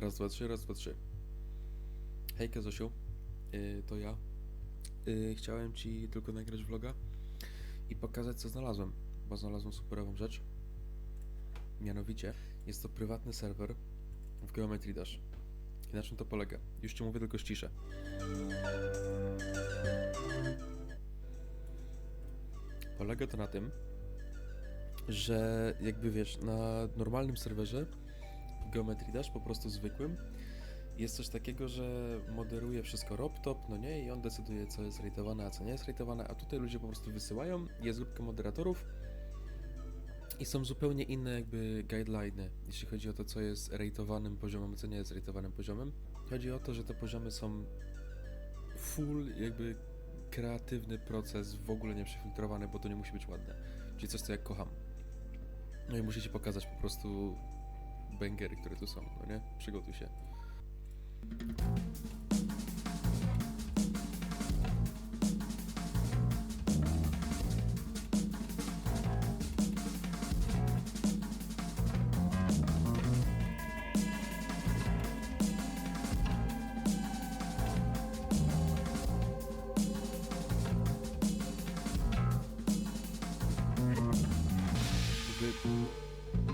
Raz, dwa, trzy, raz, dwa, trzy. Hejka Zosiu, yy, to ja. Yy, chciałem Ci tylko nagrać vloga i pokazać co znalazłem, bo znalazłem superową rzecz. Mianowicie jest to prywatny serwer w Geometry Dash. I na czym to polega? Już Ci mówię, tylko ściszę. Polega to na tym, że jakby wiesz, na normalnym serwerze Geometry Dash, po prostu zwykłym, jest coś takiego, że moderuje wszystko RobTop, no nie, i on decyduje, co jest rejtowane, a co nie jest rejtowane, a tutaj ludzie po prostu wysyłają, jest grupka moderatorów i są zupełnie inne jakby guideliny, jeśli chodzi o to, co jest rejtowanym poziomem, co nie jest rejtowanym poziomem. Chodzi o to, że te poziomy są full jakby kreatywny proces, w ogóle nie przefiltrowany, bo to nie musi być ładne. Czyli coś, co jak kocham. No i musicie pokazać po prostu bangery, które tu są, no nie? Przygotuj się.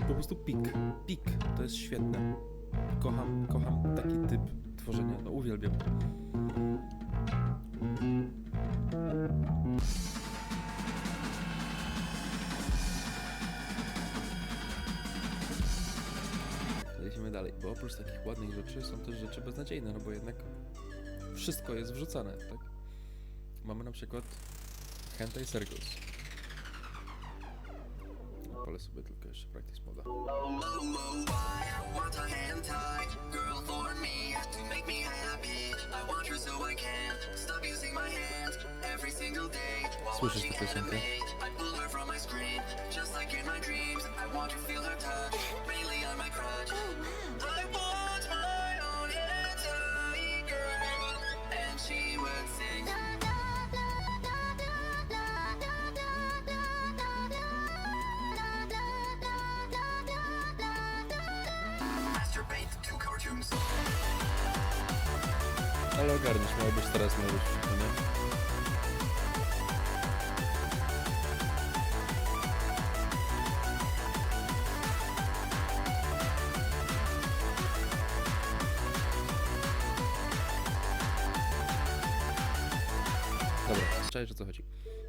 Po prostu pik. Pik. To jest świetne. Kocham, kocham taki typ tworzenia. No uwielbiam. Lecimy dalej, bo oprócz takich ładnych rzeczy są też rzeczy beznadziejne, no bo jednak wszystko jest wrzucane, tak? Mamy na przykład Hentai Circles. Palę sobie tylko jeszcze practice moda. want a hand Ale ogarniesz, miało być teraz, być, no nie? Dobra, czaisz o co chodzi.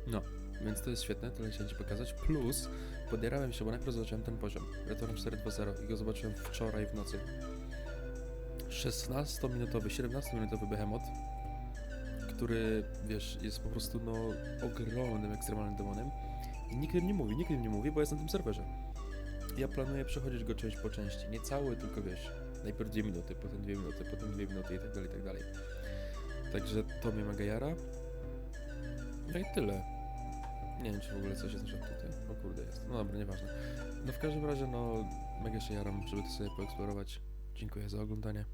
No, więc to jest świetne, tyle chciałem Ci pokazać. Plus, podjarałem się, bo najpierw zobaczyłem ten poziom, Return 4.2.0 i go zobaczyłem wczoraj w nocy. 16-minutowy, 17-minutowy behemoth, który, wiesz, jest po prostu, no, ogromnym, ekstremalnym demonem i nikt im nie mówi, nikt im nie mówi, bo jest na tym serwerze. Ja planuję przechodzić go część po części, nie cały, tylko wiesz, najpierw 2 minuty, potem 2 minuty, potem 2 minuty i tak dalej, i tak dalej. Także to mnie mega jara. No i tyle. Nie wiem, czy w ogóle coś jest na tutaj. O kurde, jest. No dobra, nieważne. No w każdym razie, no, mega się jaram, żeby to sobie poeksplorować. Dziękuję za oglądanie.